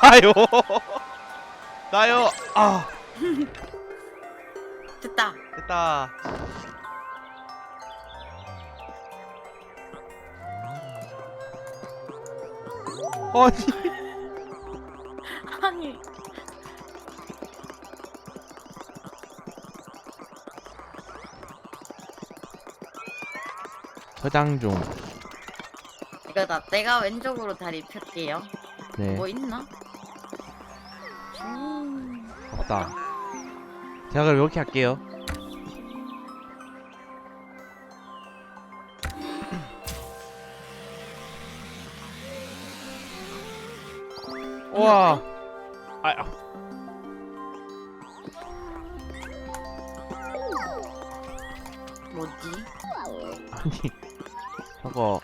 나요. 나요. 아 됐다. 됐다. 아니 아니 저장 중. 이거 나 내가 왼쪽으로 다리 펼게요. 네 뭐 있나? 음, 없다. 제가 그럼 이렇게 할게요. 우와. 아, 뭐지? 아니 저거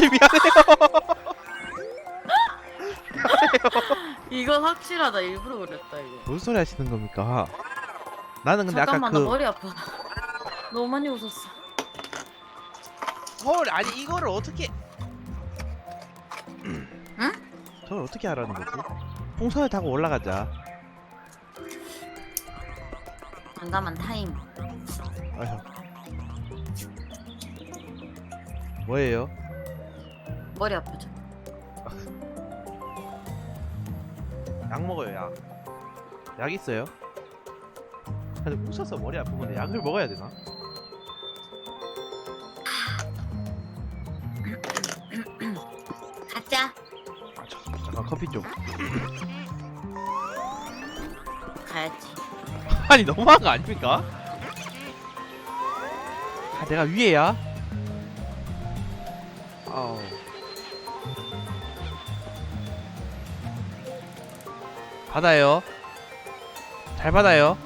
미안해요 이거 확실하다. 일부러 그랬다 이거. 무슨 소리 하시는 겁니까 나는 근데 잠깐만 아까 나 그 머리 아파. 너무 많이 웃었어. 헐 아니 이거를 어떻게 응? 저걸 어떻게 하라는 거지 풍선을 타고 올라가자 잠깐만 타임. 아휴 뭐예요 머리 아프죠? 약 먹어요 약. 약 있어요? 근데 웃어서 머리 아픈 건데 약을 먹어야 되나? 가자. 아, 저, 잠깐 커피 좀. 가야지. 아니 너무한 거 아닙니까? 아 내가 위에야? 받아요. 잘 받아요.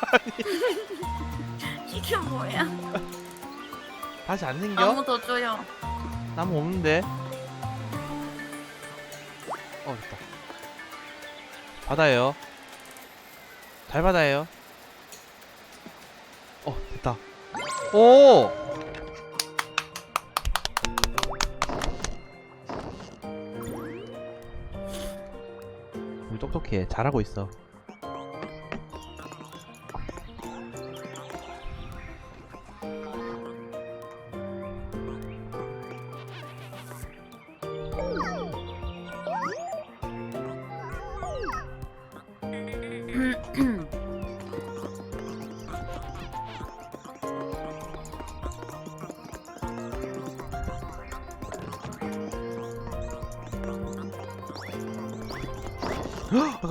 이게 뭐야? 다시 안 생겨? 나무 더 줘요. 나무 없는데. 어 됐다. 받아요. 잘 받아요. 어 됐다. 오. 똑똑해. 잘하고 있어.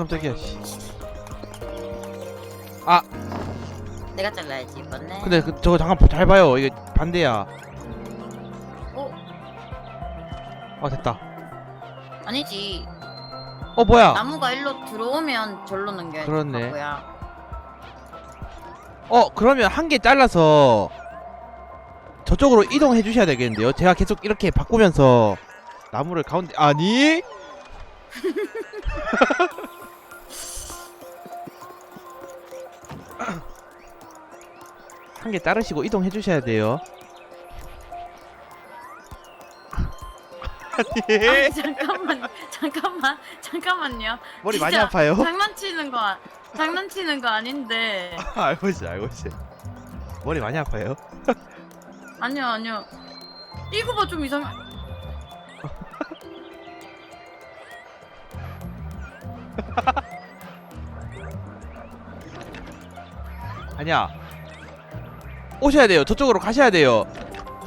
깜짝이야. 씨. 내가 잘라야지 이번에. 근데 그, 저거 잠깐 잘 봐요. 이게 반대야. 어? 아 됐다. 아니지. 어 뭐야? 나무가 일로 들어오면 절로 넘겨야지. 그렇네. 뭐야? 어 그러면 한 개 잘라서 저쪽으로 이동해 주셔야 되겠는데요. 제가 계속 이렇게 바꾸면서 나무를 가운데 아니? 한개 자르시고 이동해 주셔야 돼요. 아니 아, 잠깐만, 잠깐만, 잠깐만요. 머리 많이 진짜 아파요? 장난치는 거, 아- 장난치는 거 아닌데. 알고 있어 알고 있어. 머리 많이 아파요? 아니요, 아니요. 이거 봐, 좀 이상해. 아니야. 오셔야 돼요. 저쪽으로 가셔야 돼요.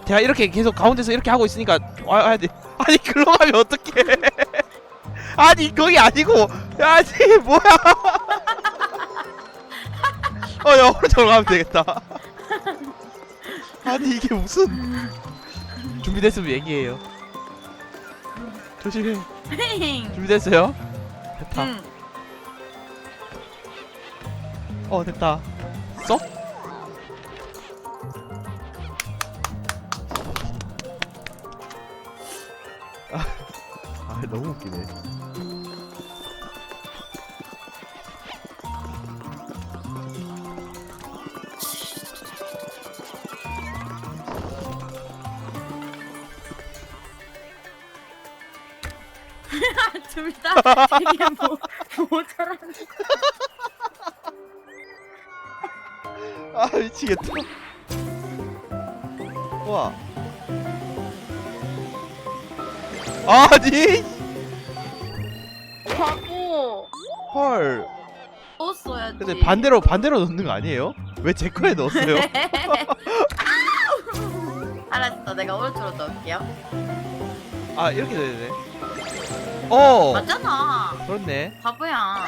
제가 이렇게 계속 가운데서 이렇게 하고 있으니까 와- 와야 돼. 아니 글로 가면 어떡해? 아니 거기 아니고 아니 뭐야? 어, 야 오른쪽으로 가면 되겠다. 아니 이게 무슨 준비됐으면 얘기해요. 조심해. 준비됐어요? 됐다. 응. 어 됐다. 써? 너무 웃기네. 둘다 되게 모, 모자란 아 미치겠다. 와. 아니 바보. 헐 넣었어야지. 근데 반대로 반대로 넣는 거 아니에요? 왜 제 거에 넣었어요? 알았어, 내가 오른쪽으로 넣을게요. 아 이렇게 돼야 되네 어 맞잖아. 그렇네 바보야.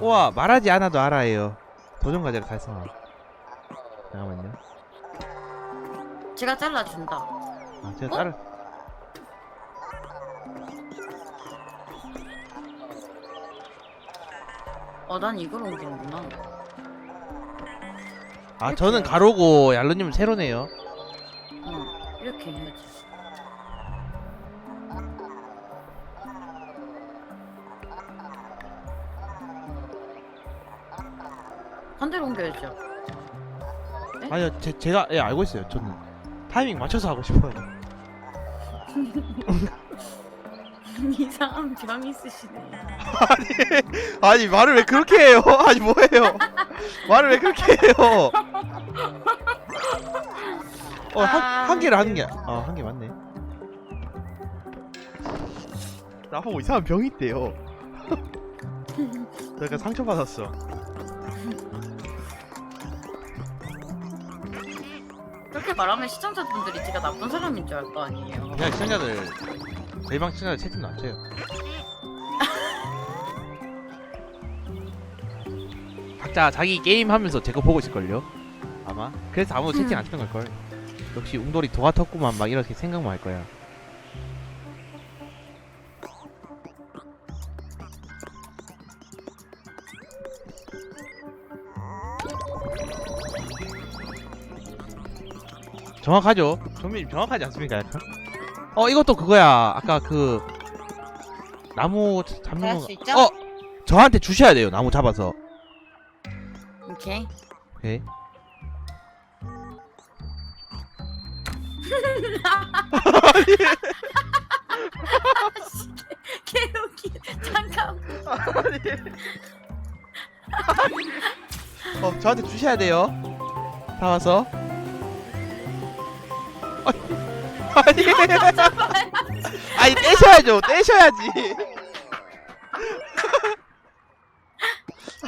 우와 말하지 않아도 알아요 도전 과제를 달성함 잠깐만요 제가 잘라준다. 아 제가 어? 따로 어, 난 이걸 옮기는구나. 아 저는 가로고 얄루님은 세로네요 응, 이렇게 해야지. 반대로 옮겨야죠. 아니요 제, 제가 예 알고 있어요 저는 타이밍 맞춰서 하고 싶어요 이상한 병 있으시네. 아니 말을 왜 그렇게 해요? 아니 뭐예요? 말을 왜 그렇게 해요? 어한 아, 한 개를 하는 게어한 개 맞네. 나보고 이상한 병이 있대요. 저 약간 상처받았어. 그렇게 말하면 시청자분들이 제가 나쁜 사람인 줄 알 거 아니에요. 그냥 시청자들 저희 방 시청자들 채팅 안 쳐요. 각자 자기 게임 하면서 제거 보고 있을걸요? 아마? 그래서 아무도 채팅 안 치는 걸걸? 역시 웅돌이 도와텄구만 막 이렇게 생각만 할 거야. 정확하죠? 정민님 정확하지 않습니까 약간? 어 이것도 그거야 아까 그 나무 잡는 할거 수 있죠? 어! 저한테 주셔야 돼요 나무 잡아서 오케이. 오케이 개웃기. 잠깐. 어 저한테 주셔야 돼요 잡아서 아니 아니. 아니 떼셔야죠. 떼셔야지.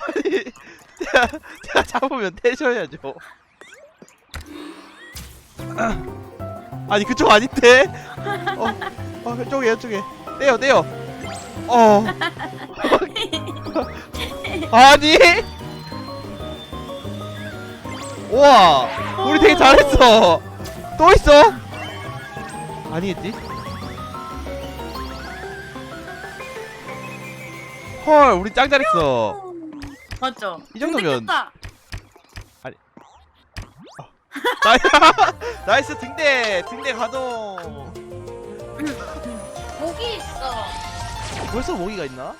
아니 제가, 제가 잡으면 떼셔야죠. 아니 그쪽 아닌데? 어, 어 이쪽에 이쪽에. 떼요 떼요. 어. 아니. 우와 우리 되게 잘했어. 또 있어 아니겠지 헐 우리 짱 잘했어 맞죠? 이 정도면- 다 나이- 나이스 등대 등대 가동 목이 있어. 벌써 모기가 있나?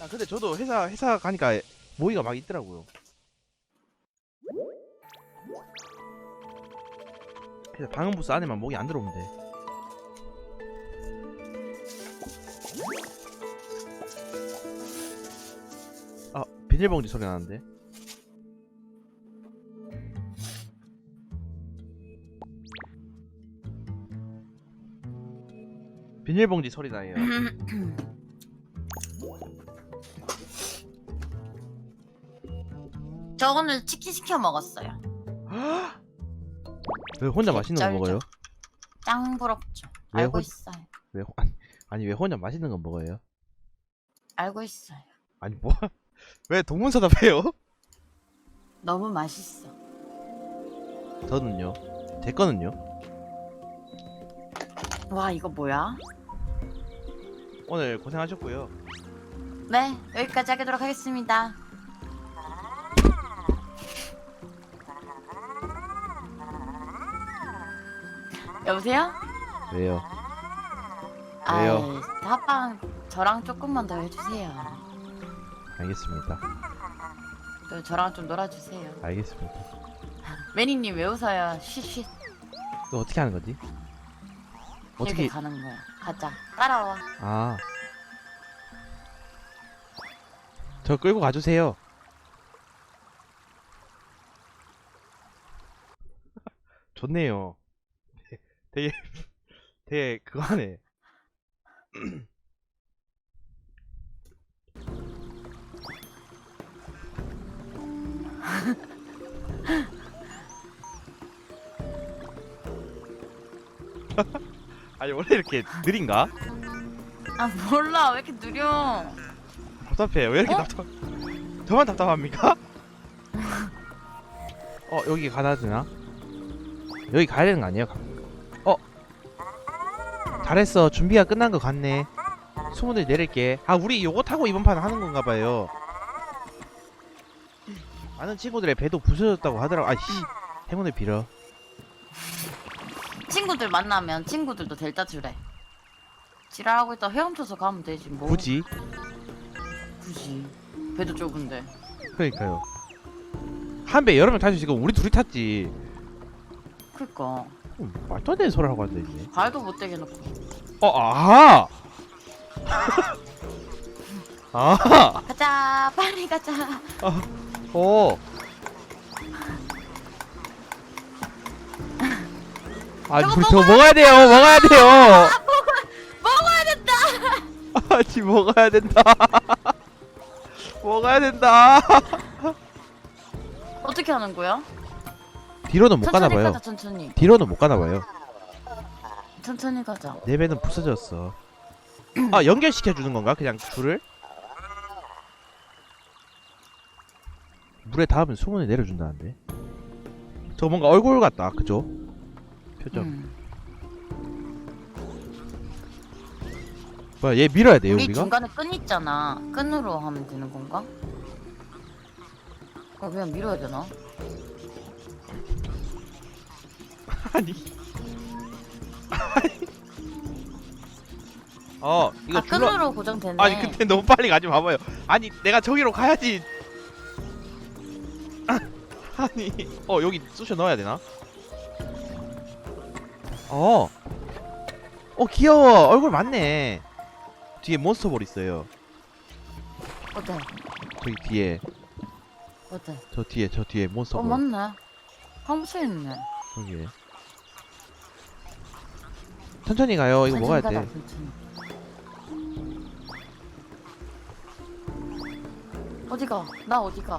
아 근데 저도 회사 회사 가니까 모기가 막 있더라고요. 그래서 방음 부스 안에만 모기 안 들어오면 돼. 비닐봉지 소리 나는데. 비닐봉지 소리 나요. 저 오늘 치킨 시켜 먹었어요. 왜 혼자 맛있는 거 쩔죠. 먹어요? 짱 부럽죠. 왜 알고 혼- 있어요. 왜 호- 아니, 아니 왜 혼자 맛있는 거 먹어요? 알고 있어요. 아니 뭐 왜 동문서답해요? 너무 맛있어. 저는요. 제 거는요. 와 이거 뭐야? 오늘 고생하셨고요. 네 여기까지 하도록 하겠습니다. 여보세요? 왜요? 왜요? 합방 저랑 조금만 더 해주세요. 알겠습니다. 또 저랑 좀 놀아주세요. 알겠습니다. 매니님 왜 웃어요? 쉿쉿 이거 어떻게 하는 거지? 어떻게 가는 거야. 가자. 따라와. 아. 저 끌고 가주세요. 좋네요. 되게, 되게 그거 하네. 아니 원래 이렇게 느린가? 아 몰라 왜 이렇게 느려 답답해 왜 이렇게 어? 답답 저만 답답합니까? 어 여기 가야 되나? 여기 가야 되는 거 아니에요? 어 잘했어 준비가 끝난 거 같네 소문을 내릴게 아 우리 요거 타고 이번 판 하는 건가 봐요 많은 친구들의 배도 부서졌다고 하더라고. 아씨 행운을 빌어. 친구들 만나면 친구들도 델타 주래. 지랄하고 있다 헤엄쳐서 가면 되지 뭐. 굳이? 굳이. 배도 좁은데. 그러니까요. 한 배 여러 명 탈 수 있으니까 우리 둘이 탔지. 그니까 음, 말도 안 되는 소리 하고 앉아 있네. 발도 못 대게 놓고. 어, 아! 아! 가자 빨리 가자. 아. 어. 아, 저, 저 먹어야 돼요. 먹어야 돼요. 먹어야 된다. 아니 먹어야 된다. 먹어야 된다. 어떻게 하는 거야? 뒤로는 못 가나 봐요. 천천히. 뒤로는 못 가나 봐요. 천천히 가자. 네 배는 부서졌어. 아 연결시켜 주는 건가? 그냥 줄을? 물에 닿으면 수분을 내려준다는데 저 뭔가 얼굴 같다 그죠? 표정 음. 뭐야 얘 밀어야 돼요 우리 우리 가 중간에 끈 있잖아. 끈으로 하면 되는 건가? 어, 그냥 밀어야 되나? 아니 어 이거 아, 줄러 끈으로 고정되네. 아니 근데 너무 빨리 가지 마봐요 아니 내가 저기로 가야지 아니 어 여기 쑤셔 넣어야 되나? 어. 어 귀여워 얼굴 맞네. 뒤에 몬스터볼 있어요. 어때? 저기 뒤에 어때? 저 뒤에 저 뒤에 어, 몬스터볼. 맞네. 황수 있네. 저기. 천천히 가요. 이거 먹어야 돼. 어디가? 나 어디가?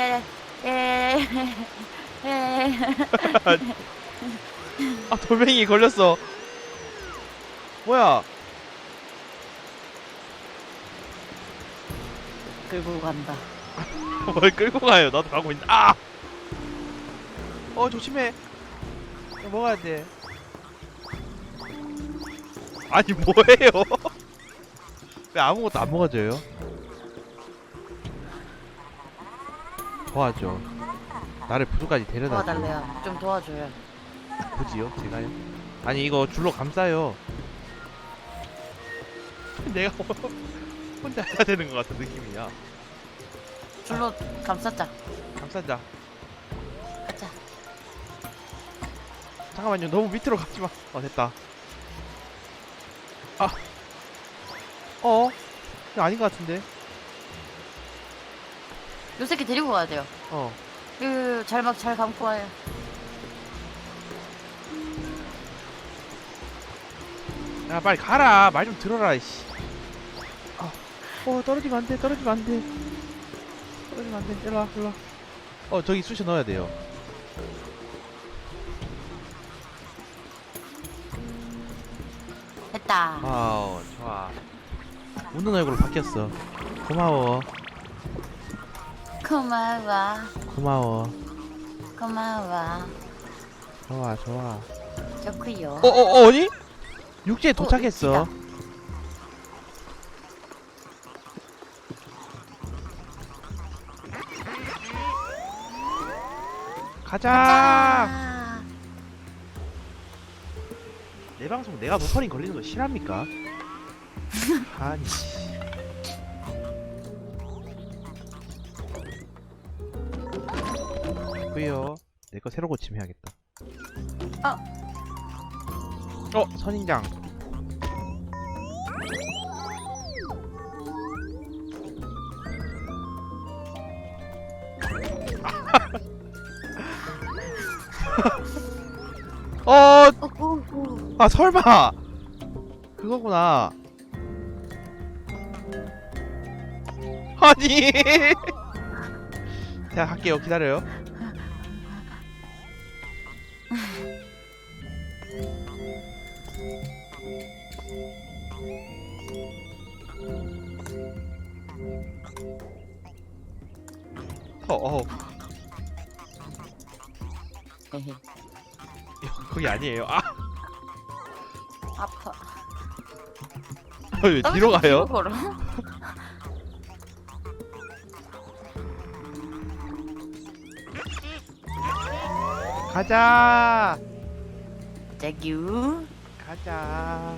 네. 아 돌멩이 걸렸어. 뭐야? 끌고 간다. 뭘 끌고 가요? 나도 가고 있는. 아! 어 조심해. 이거 먹어야 돼. 아니 뭐예요? 왜 아무것도 안 먹어져요? 도와줘. 나를 부두까지 데려다. 줘. 도와달래요. 좀 도와줘요. 굳이요? 제가요? 아니 이거 줄로 감싸요. 내가 혼자 해야 되는 것 같은 느낌이야. 줄로 감쌌자. 감싸자. 가자. 잠깐만요. 너무 밑으로 가지 마. 어 됐다. 아. 어? 이거 아닌 것 같은데. 요 새끼 데리고 가야 돼요. 어. 그 잘막 잘 감고 와요. 야 빨리 가라. 말 좀 들어라. 씨. 아. 어 떨어지면 안 돼. 떨어지면 안 돼. 떨어지면 안 돼. 일로 와. 일로 와. 어 저기 쑤셔 넣어야 돼요. 됐다. 와우 좋아. 웃는 얼굴로 바뀌었어. 고마워. 고마워. 고마워. 고마워. 좋아 좋아. 좋구요. 어, 어, 어, 어니? 육지에 도착했어. 육지다. 가자. 아, 내 방송 내가 모터링 걸리는 거 싫합니까? 아니. 됐고요. 내거 새로 고침 해야겠다. 어, 선인장. 어, 어, 어, 어. 아 설마 그거구나 아니 제가 갈게요 기다려요 거기 아니에요. 아, 아파. 왜 뒤로 가요? 걸어? 가자, 자규. 가자.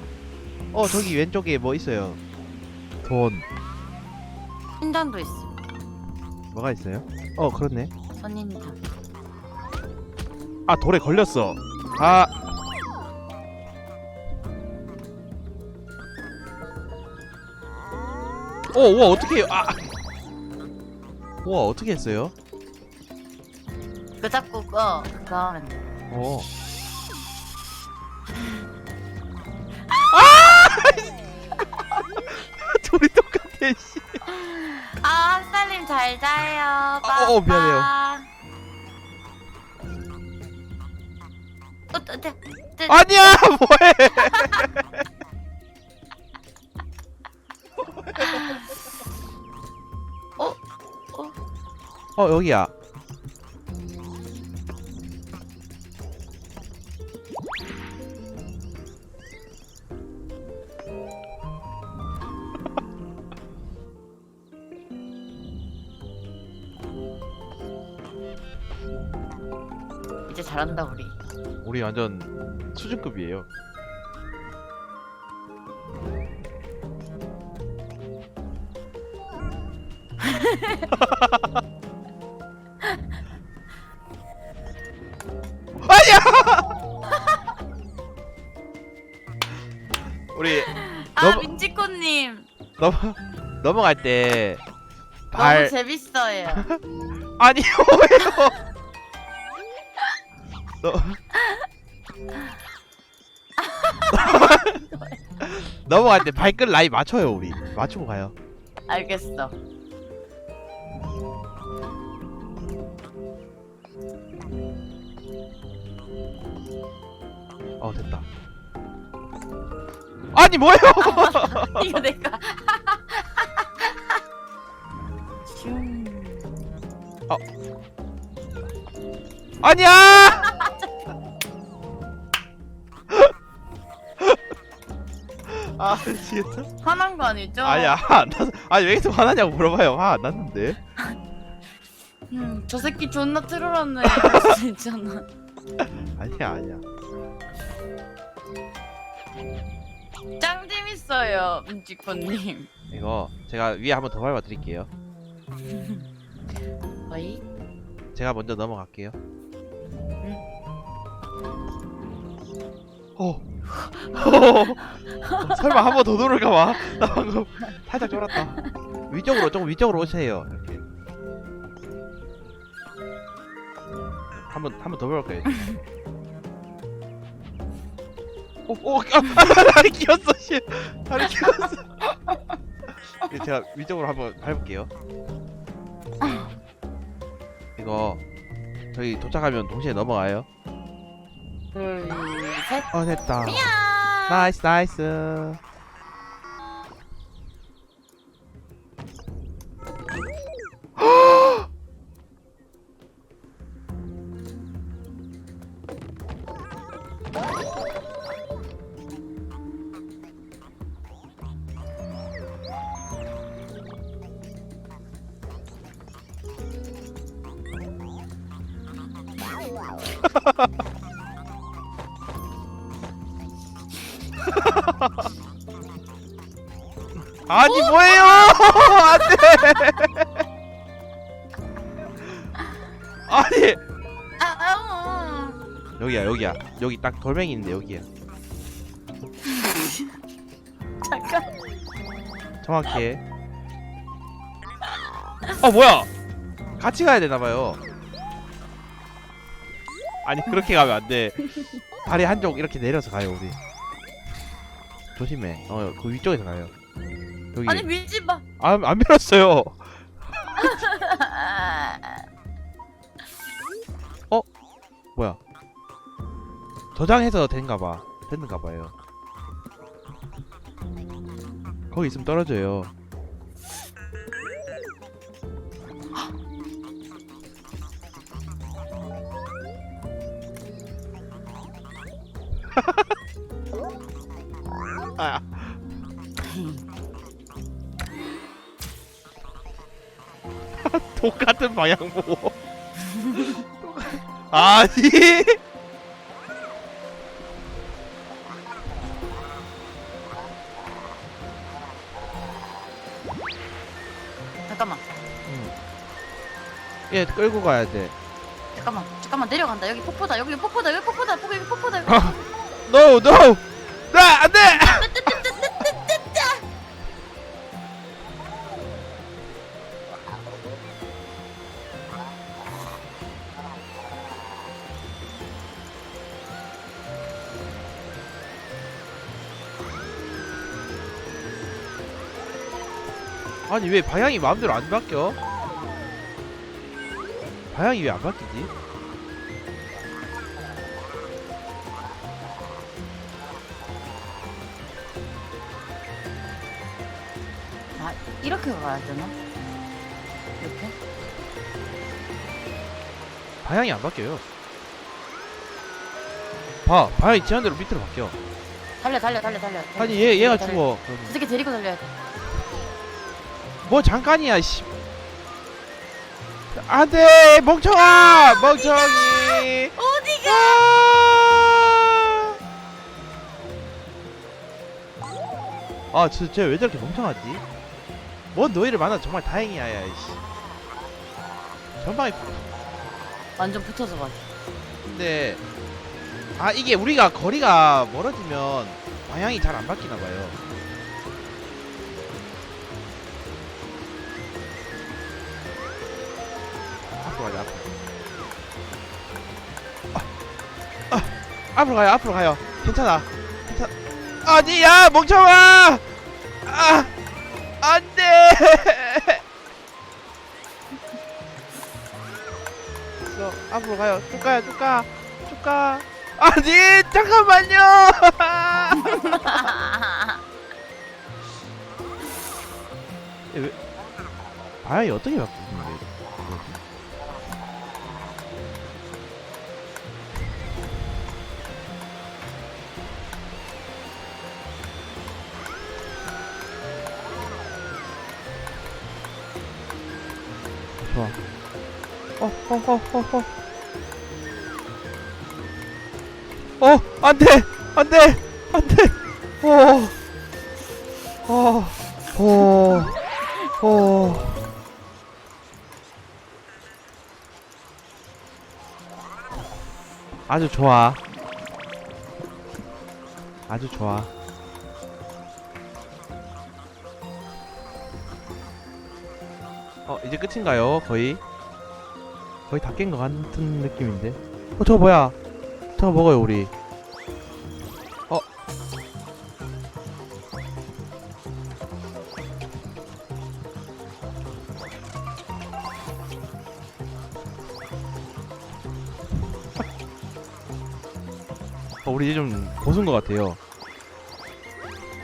어, 저기 왼쪽에 뭐 있어요? 돈. 신단도 있어. 뭐가 있어요? 어, 그렇네. 선인장. 아 돌에 걸렸어 아 오, 우와, 어떻게? 아! 우와, 어떻게 했어요? 그 잡고 꺼. 그거 하면 돼. 어. 아! 둘이 똑같아, 씨. 아, 햇살님 잘 자요. 빠빠. 어, 어, 미안해요. 어, 어, 네, 네. 아니야, 뭐해? 어, 어. 어, 여기야. 이제 잘한다 우리. 우리 완전 수준급이에요. 아니야! 우리 아, 너무- 민지코님 넘어 넘어갈 때 너무 발 재밌어요. 아니요 왜요? 너 넘어갈 때 발끝 라인 맞춰요 우리 맞추고 가요. 알겠어. 어 됐다. 아니 뭐예요? 이거 내가. 슝. 아니야! 아 미치겠다. 화난 거 아니죠? 아니야 화안 났. 아니 왜 계속 화나냐고 물어봐요. 화 안 났는데. 음, 저 새끼 존나 트롤하네. 있잖아. 아니야 아니야. 짱 재밌어요, 민지코님. 이거 제가 위에 한번 더 밟아 드릴게요. 어이? 제가 먼저 넘어갈게요. 어. 어. 설마 한 번 더 누를까 봐. 나 방금 살짝 쫄았다. 위쪽으로 조금 위쪽으로 오세요. 이렇게. 한번 한 번 더 볼까요? 오, 오, 아, 아, 다리 끼었어, 씨. 다리 끼었어. 예, 제가 위쪽으로 한번 밟을게요. 이거 저희 도착하면 동시에 넘어가요. 둘, 셋. 어 됐다. 야! 나이스 나이스. 아니 뭐예요? 안돼. 아니 아, 아, 여기야 여기야 여기 딱 돌멩이 있는데 여기야 잠깐. 정확해. 어 뭐야? 같이 가야 되나 봐요. 아니 그렇게 가면 안 돼. 다리 한쪽 이렇게 내려서 가요 우리. 조심해. 어그 위쪽에서 가요. 여기 아니 밀지 마. 안, 안 밀었어요. 뭐야? 저장해서 된가 봐. 됐는가 봐요. 거기 있으면 떨어져요. 아. 똑같은 방향 보고. 아니. 잠깐만. 얘 끌고 가야 돼. 잠깐만. 잠깐만 내려간다. 여기 폭포다. 여기 폭포다. 여기 폭포다. 폭포 여기 폭포다. 여기. No, no. 나 안돼. 아니 왜 방향이 마음대로 안 바뀌어? 방향이 왜 안 바뀌지? 아 이렇게 가야 되나? 이렇게? 방향이 안 바뀌어요. 봐, 방향이 지한대로 밑으로 바뀌어. 달려 달려 달려 달려. 달려. 아니 얘 얘가 달려. 죽어. 이 새끼 데리고 달려야 돼. 뭐 잠깐이야, 씨. 안돼, 멍청아, 멍청이. 어디가? 아, 진짜 쟤왜 저렇게 멍청하지? 뭔 너희를 만나 정말 다행이야, 야, 이씨. 전방에 완전 붙어서 가. 근데 아 이게 우리가 거리가 멀어지면 방향이 잘 안 바뀌나 봐요. 앞으로 가자. 앞으로. 아, 아, 앞으로 가요. 앞으로 가요. 괜찮아. 괜찮. 아니야 멍청아. 아 안돼. 있어. 앞으로 가요. 쭉 가요. 쭉 가. 쭉 가. 아니 잠깐만요. 왜 방향이 어떻게 바뀌 어, 어, 어, 어, 어. 어, 안 돼! 안 돼! 안 돼! 어, 어, 어, 어. 아주 좋아. 아주 좋아. 어, 이제 끝인가요? 거의? 거의 다 깬 것 같은 느낌인데. 어, 저거 뭐야? 저거 먹어요, 우리. 어. 어, 우리 이제 좀 고순 것 같아요.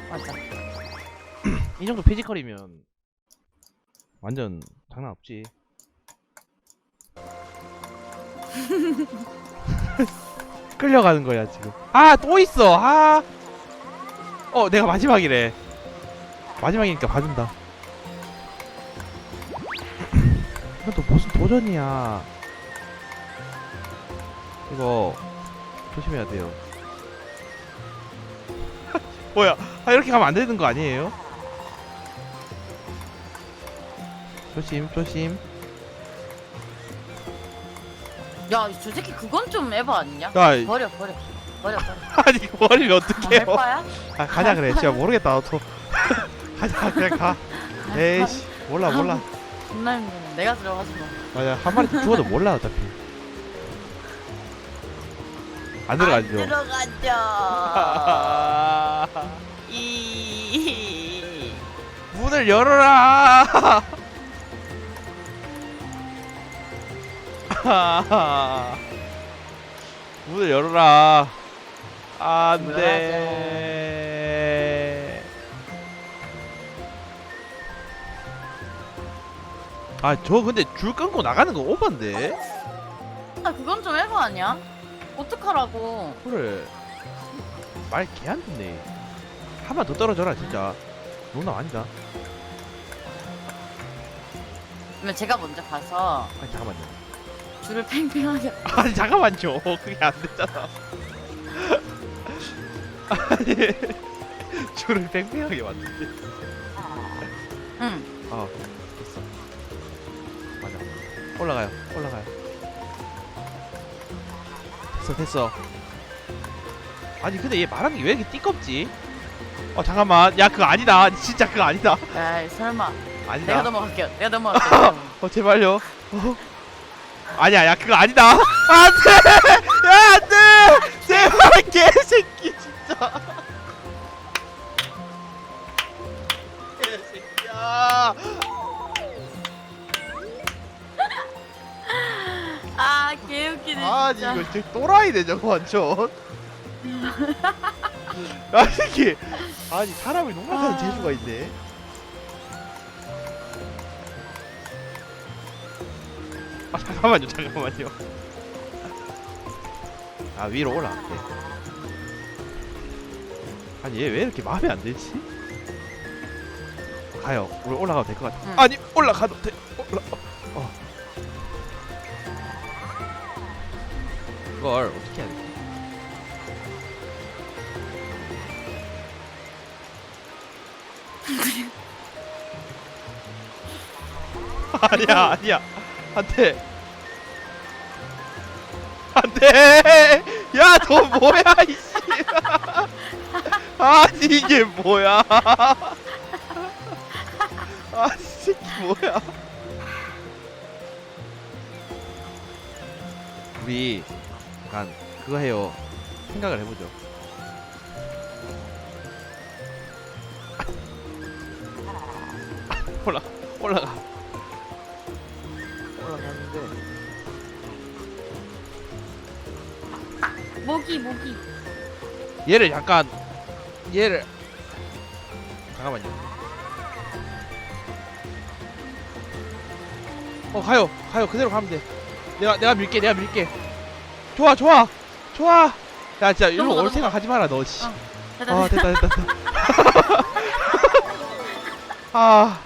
맞아. 이 정도 피지컬이면 완전 장난 없지. 끌려가는 거야 지금. 아 또 있어. 아. 어 내가 마지막이래. 마지막이니까 봐준다. 이건 또 무슨 도전이야. 이거 조심해야 돼요. 뭐야? 아 이렇게 가면 안 되는 거 아니에요? 조심 조심. 야, 저 새끼 그건 좀 에바 아니냐? 야 버려, 버려. 버려, 버려. 아니 버리면 어떡해요? 알바야? 아 가자 그래 진짜 모르겠다 나도 가자 그냥 가 에이씨 몰라 몰라 존나 힘드네. 내가 들어가지 마. 맞아 한 마리 죽어도 몰라 어차피 안 들어가죠 들어가죠. 아, 이. 문을 열어라 문을 열어라. 안 돼. 아 저 근데 줄 끊고 나가는 거 오반데? 아, 그건 좀 에바 아니야? 어떡하라고. 그래. 말 개 안 듣네. 한 번 더 떨어져라 진짜. 농담 아니다. 그러면 제가 먼저 가서 아니 잠깐만요 줄을 팽팽하게. 아니 잠깐만요 그게 안 되잖아 아니 줄을 팽팽하게 만든데 응. 어 됐어 맞아 올라가요 올라가요 됐어 됐어 아니 근데 얘 말하는 게 왜 이렇게 띠껍지 어 잠깐만 야 그거 아니다 진짜 그거 아니다 에이, 설마. 아니다 내가 넘어갈게요. 내가 넘어갈게요. 어 제발요. 어? 아니야, 야 그거 아니다. 안돼, 야 안돼, 제발 개새끼 진짜. 개새끼야. 아, 개웃기네. 아니 진짜. 이거 진짜 또라이네 저거 완전. 야 새끼. 아니 사람을 농락하는 아. 재주가 있네. 잠깐만요, 잠깐만요. 아 위로 올라갈게. 아니 얘 왜 이렇게 마음에 안 들지? 가요. 우리 올라가도 될 것 같아. 응. 아니 올라가도 돼. 올라. 어. 이걸 어떻게 해야 돼? 아니야 아니야 안돼 안돼 야너 뭐야 이씨 아니 이게 뭐야. 아이 새끼 뭐야. 우리 약간 그거 해요. 생각을 해보죠 얘를 약간 얘를 잠깐만요. 어 가요 가요 그대로 가면 돼. 내가 내가 밀게 내가 밀게. 좋아 좋아 좋아. 야 진짜 일로 넘어가, 올 넘어가. 생각 하지 마라 너 씨. 어. 됐다, 아 됐다. 됐다 됐다 됐다. 아